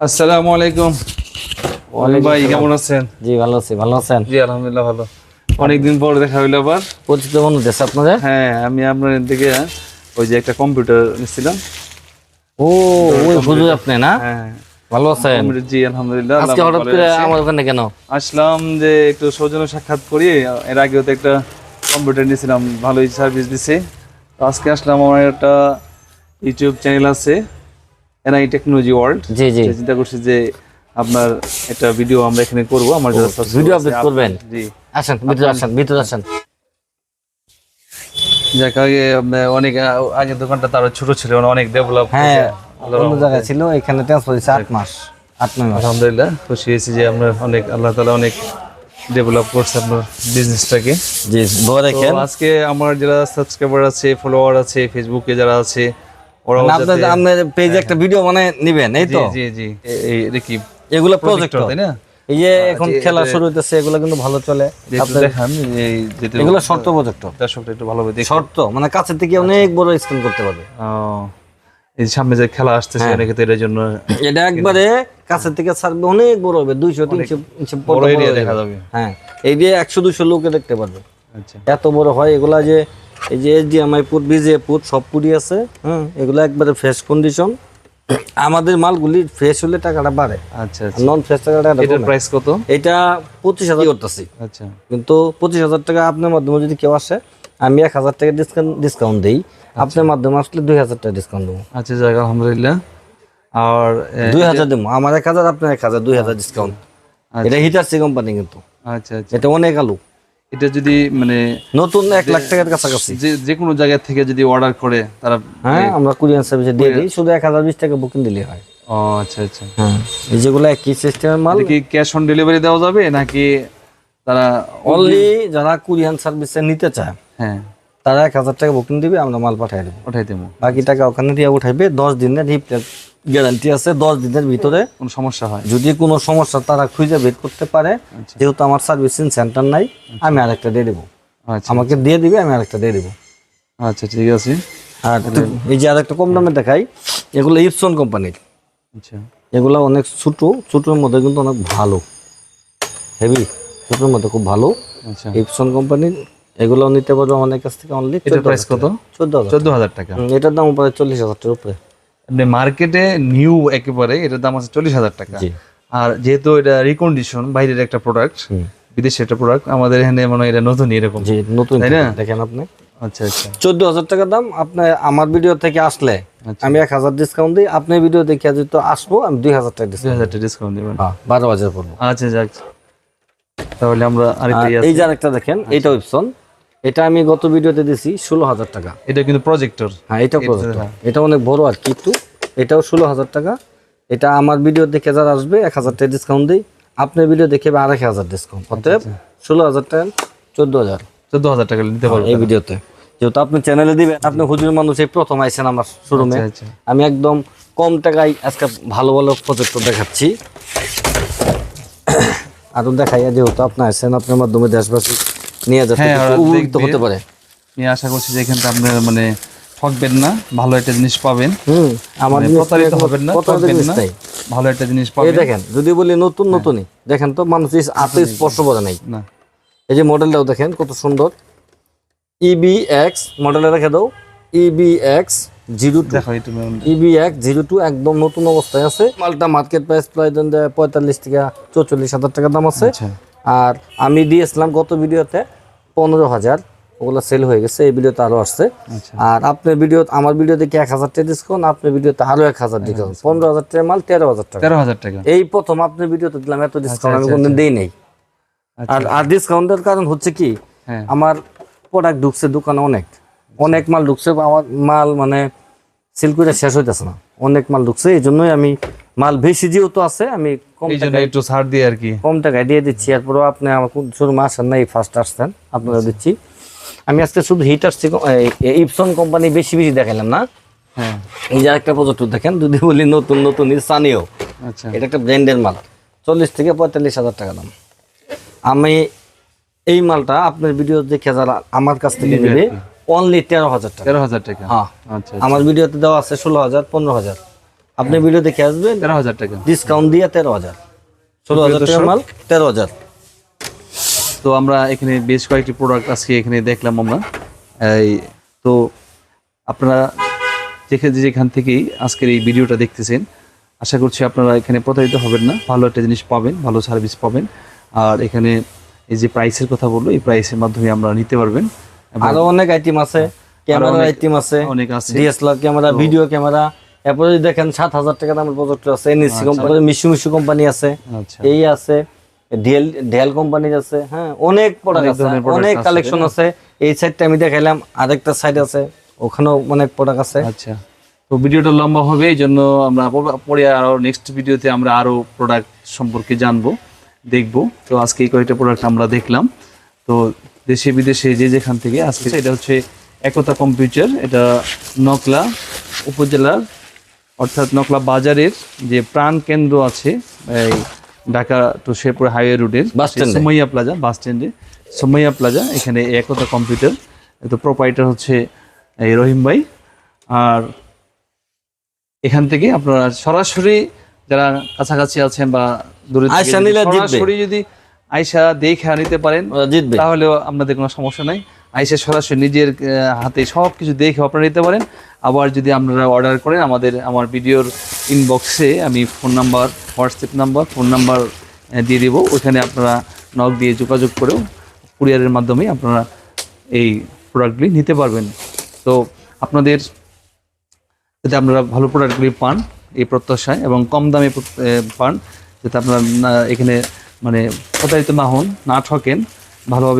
আসসালামু আলাইকুম। ভাই কেমন আছেন? জি ভালো আছি ভালো আছেন? জি আলহামদুলিল্লাহ ভালো। অনেকদিন পর দেখা হইল আবার। পরিচিত বন্ধু দেশ আপনাদের? হ্যাঁ আমি আপনার থেকে ওই যে একটা কম্পিউটার নিছিলাম। ও ওই হুজুর আপনি না? হ্যাঁ। ভালো আছেন? জি আলহামদুলিল্লাহ আজকে হঠাৎ করে আমার ওখানে কেন? আসলাম যে একটু সৌজন্য সাক্ষাৎ করি। এর আগেও তো একটা কম্পিউটার নিয়েছিলাম ভালোই সার্ভিস দিছে। আজকে আসলাম আমার একটা ইউটিউব চ্যানেল আছে। এনআই টেকনোলজি ওয়ার্ল্ড জি জি। চিন্তা করছি যে আপনার একটা ভিডিও আমরা এখানে করব আমার যারা ভিডিও আপলোড করবেন? জি। আসেন ভিতরে আসেন ভিতরে আসেন। যাক আগে অনেক আ- আগের দোকানটা তারও ছোট ছিল মানে অনেক ডেভেলপ হ্যাঁ অন্য জায়গায় ছিল এখানে ট্রান্সফার হয়েছে আট মাস আট নয় মাস। আলহামদুলিল্লাহ খুশি হয়েছি যে আমরা অনেক আল্লাহ তালা অনেক ডেভেলপ করছে আপনার বিজনেসটাকে জি রেখেন। আজকে আমার যারা সাবস্ক্রাইবার আছে ফলোয়ার আছে ফেসবুকে যারা আছে ওরাও আপনার আপনার পেজে একটা ভিডিও নিবেন এই তো? জি জি এটা কি এগুলো প্রজেক্ট তাই না? এই যে এখন খেলা শুরু হইতেছে এগুলো কিন্তু ভালো চলে। যে এই এগুলো শর্ত প্রজেক্ট দর্শকটা একটু ভালোভাবে দেখ শর্ত মানে কাছের থেকে অনেক বড় স্ক্রিন করতে পারবে। ও, এই সামনে যে খেলা আসতেছে হ্যাঁ। অনেকে তো জন্য এটা একবারে কাছের থেকে ছাড়বে অনেক বড় হবে দুইশো তিনশো বড় এরিয়া দেখা যাবে। যাবে হ্যাঁ এই দিয়ে একশো দুশো লোকে দেখতে পারবে। আচ্ছা। এত বড় হয় এগুলা যে এই যে এইচডিএমআই পুট বিজে পুট সব আছে হ্যাঁ এগুলো একবারে ফ্রেশ কন্ডিশন আমাদের মালগুলি ফ্রেশ হলে টাকাটা বাড়ে। আচ্ছা আচ্ছা। নন ফ্রেশ টাকাটা এটার প্রাইস কত? এটা পঁচিশ হাজার। করতেছি? আচ্ছা। কিন্তু পঁচিশ হাজার টাকা আপনার মাধ্যমে যদি কেউ আসে আমি এক হাজার টাকা ডিসকাউন্ট ডিসকাউন্ট দিই। আপনার মাধ্যমে আসলে দুই হাজার টাকা ডিসকাউন্ট দেবো। আচ্ছা যাক আলহামদুলিল্লাহ। আর দুই হাজার দেবো। আমার এক হাজার আপনার এক হাজার দুই হাজার ডিসকাউন্ট এটা হিটারসি কোম্পানি কিন্তু। আচ্ছা আচ্ছা। এটা অনেক আলু। এটা যদি মানে নতুন এক লাখ টাকার কাছাকাছি। যে যে কোনো জায়গা থেকে যদি অর্ডার করে তারা হ্যাঁ আমরা কুরিয়ার সার্ভিসে দিয়ে দিই শুধু এক হাজার বিশ টাকা বুকিং দিলে হয়। ও আচ্ছা আচ্ছা। হ্যাঁ এই যেগুলো একই সিস্টেমের মাল। কি ক্যাশ অন ডেলিভারি দেওয়া যাবে নাকি তারা অনলি যারা কুরিয়ান সার্ভিসে নিতে চায় হ্যাঁ। তারা এক হাজার টাকা বুকিং দিবে আমরা মাল পাঠিয়ে দেবো। ওঠাই দেবো। বাকি টাকা ওখানে দিয়ে উঠাইবে দশ দিনের গ্যারান্টি আছে দশ দিনের ভিতরে। কোনো সমস্যা হয়। যদি কোনো সমস্যা তারা খুঁজে বের করতে পারে। যেহেতু আমার সার্ভিসিং সেন্টার নাই আমি আরেকটা দিয়ে দেবো। আচ্ছা। আমাকে দিয়ে দিবে আমি আরেকটা দিয়ে দেবো। আচ্ছা ঠিক আছে। আর এই যে আরেকটা কম দামে দেখাই এগুলো ইপসন কোম্পানির আচ্ছা। এগুলো অনেক ছোটো ছোটোর মধ্যে কিন্তু অনেক ভালো। হেভি ছোটোর মধ্যে খুব ভালো। আচ্ছা। ইপসন কোম্পানির এগুলো নিতে পারবে আমাদের কাছ থেকে অনলি প্রাইস কত? চোদ্দ হাজার টাকা। এটার দাম প্রায় চল্লিশ হাজার টাকার উপরে। মার্কেটে নিউ একেবারে এটার দাম আছে চল্লিশ হাজার টাকা। আর যেহেতু এটা রিকন্ডিশন বাইরের একটা প্রোডাক্ট হুম। বিদেশের একটা প্রোডাক্ট আমাদের এখানে মনে হয় এটা নতুন এরকম। নতুন তাই না? দেখেন আপনি। আচ্ছা আচ্ছা। চোদ্দ হাজার টাকা দাম আপনি আমার ভিডিও থেকে আসলে আচ্ছা। আমি এক হাজার ডিসকাউন্ট দিই আপনার ভিডিও দেখে যদি আসব আমি দুই হাজার টাকা দুই হাজার টাকা ডিসকাউন্ট দেবেন। বারো হাজার করব। আচ্ছা যাক। তাহলে আমরা আরেকটা আর এই যে আরেকটা দেখেন এটা ওয়েবসন এটা আমি গত ভিডিওতে দিছি ষোলো হাজার টাকা। এটা কিন্তু প্রজেক্টর হ্যাঁ এটা প্রজেক্ট এটা অনেক বড় আর কি একটু। এটাও ষোলো হাজার টাকা। এটা আমার ভিডিও দেখে যারা আসবে এক হাজার টাকা ডিসকাউন্ট দিই। আপনার ভিডিও দেখে আড়াই হাজার ডিসকাউন্ট অতএব ষোলো হাজার টাকা চোদ্দ হাজার চোদ্দ হাজার টাকা নিতে পারব এই ভিডিওতে। যেহেতু আপনি চ্যানেলে দিবেন আপনি হুজুর মানুষ এই প্রথম আইসেন আমার শোরুমে আচ্ছা, আচ্ছা। আমি একদম কম টাকায় আজকে ভালো ভালো প্রজেক্টর দেখাচ্ছি। আরও দেখাইয়া যেহেতু আপনি আইসেন আপনার মাধ্যমে দেশবাসী নিয়ে হ্যাঁ, কিছু ওরা উপকৃত হতে পারে। আমি আশা করছি যে আপনার মানে ঠকবেন না ভালো একটা জিনিস পাবেন। হুম আমার মানে জিনিস প্রতারিত হবেন না ঠকবেন না ভালো একটা জিনিস এই দেখেন যদি বলি নতুন নতুনই দেখেন তো মানুষ স্পর্শ নাই। না। এই যে মডেলটাও দেখেন কত সুন্দর। E ইবি এক্স মডেলে রেখে দাও। E EB X zero two. EB X zero two একদম নতুন অবস্থায় আছে। মালটা মার্কেট প্রাইস প্রায় পঁয়তাল্লিশ থেকে চৌচল্লিশ হাজার টাকা দাম আছে। আচ্ছা। আর আমি দিয়েছিলাম গত ভিডিওতে পনেরো হাজার। ওগুলো সেল হয়ে গেছে এই ভিডিওতে আরও আসছে। আচ্ছা। আর আপনার ভিডিও আমার ভিডিও দেখে এক হাজার টাকা ডিসকাউন্ট আপনার ভিডিওতে আরও এক হাজার ডিসকাউন্ট পনেরো হাজার। টাকা মাল তেরো হাজার টাকা তেরো হাজার টাকা এই প্রথম আপনার ভিডিওতে দিলাম এত ডিসকাউন্ট আমি আচ্ছা, কোনদিন দেই নেই। আচ্ছা। আর আর ডিসকাউন্টের কারণ হচ্ছে কি হ্যাঁ। আমার প্রোডাক্ট ঢুকছে দোকানে অনেক। অনেক মাল ঢুকছে আমার মাল মানে সেল করে শেষ হইতেছে না। অনেক মাল ঢুকছে এই জন্যই আমি মাল বেশি তো আছে আমি কম জন্য একটু ছাড় দিয়ে আর কি। কম টাকায় দিয়ে দিচ্ছি। এরপরও আপনি আমার কোন শুরু আসেন না এই ফার্স্ট আসছেন আপনারা দিচ্ছি। আমি আজকে শুধু হিটার ইপসন কোম্পানি বেশি বেশি দেখাইলাম না। হ্যাঁ। এই যে একটা প্রজেক্ট দেখেন যদি বলি নতুন নতুন সানিও আচ্ছা। এটা একটা ব্র্যান্ডের মাল। চল্লিশ থেকে পঁয়তাল্লিশ হাজার টাকা দাম। আমি এই মালটা আপনার ভিডিও দেখে যারা আমার কাছ থেকে নেবে অনলি তেরো হাজার টাকা। তেরো হাজার টাকা? হ্যাঁ। আচ্ছা আমার ভিডিওতে দেওয়া আছে ষোলো হাজার পনেরো হাজার। আপনি ভিডিও দেখে আসবেন। তেরো হাজার টাকা। ডিসকাউন্ট দিয়ে তেরো হাজার। ষোলো হাজার টাকা মাল তেরো হাজার। তো আমরা এখানে বেশ কয়েকটি প্রোডাক্ট আজকে এখানে দেখলাম আমরা। এই তো আপনারা যেখানে যেখান থেকেই আজকের এই ভিডিওটা দেখতেছেন আশা করছি আপনারা এখানে প্রতারিত হবেন না। ভালো একটা জিনিস পাবেন ভালো সার্ভিস পাবেন। আর এখানে এই যে প্রাইসের কথা বলল এই প্রাইসের মাধ্যমে আমরা নিতে পারবেন। এবং আরও অনেক আইটেম আছে ক্যামেরার আইটেম আছে অনেক আছে। ডিএসএলআর ক্যামেরা ভিডিও ক্যামেরা এরপরে যদি দেখেন সাত হাজার টাকা দামের প্রজেক্টর আছে NSC company Mishu Mishu company আছে আচ্ছা। এই আছে ডিএল ডিএল কোম্পানির আছে হ্যাঁ অনেক প্রোডাক্ট আছে অনেক কালেকশন আছে। এই সাইডটা আমি দেখাইলাম আরেকটা সাইড আছে ওখানেও অনেক প্রোডাক্ট আছে। আচ্ছা। তো ভিডিওটা লম্বা হবে এই জন্য আমরা পরে আরও নেক্সট ভিডিওতে আমরা আরও প্রোডাক্ট সম্পর্কে জানব দেখব। তো আজকে এই কয়েকটা প্রোডাক্ট আমরা দেখলাম। তো দেশে বিদেশে যে যেখান থেকে আজকে এটা হচ্ছে একতা কম্পিউটার এটা নকলা উপজেলার অর্থাৎ নকলা বাজারের যে প্রাণ কেন্দ্র আছে এই ঢাকা টু শেরপুর হাইওয়ে রোডের সোমাইয়া প্লাজা বাস স্ট্যান্ডে সোমাইয়া প্লাজা এখানে একতা কম্পিউটার তো প্রোপাইটার হচ্ছে এই রহিম ভাই। আর এখান থেকে আপনারা সরাসরি যারা কাছাকাছি আছেন বা দূরে সরাসরি যদি আয়সা দেখে নিতে পারেন তাহলেও আপনাদের কোনো সমস্যা নাই। আইসা সরাসরি নিজের হাতে সব কিছু দেখে আপনারা নিতে পারেন। আবার যদি আপনারা অর্ডার করেন, আমাদের, আমার ভিডিওর ইনবক্সে আমি phone number WhatsApp number phone number দিয়ে দেবো। ওইখানে আপনারা নক দিয়ে যোগাযোগ করেও কুরিয়ারের মাধ্যমে আপনারা এই প্রোডাক্টগুলি নিতে পারবেন। তো আপনাদের যাতে আপনারা ভালো প্রোডাক্টগুলি পান এই প্রত্যাশায় এবং কম দামে পান, যাতে আপনারা এখানে মানে প্রতারিত না হন, না ঠকেন, ভালোভাবে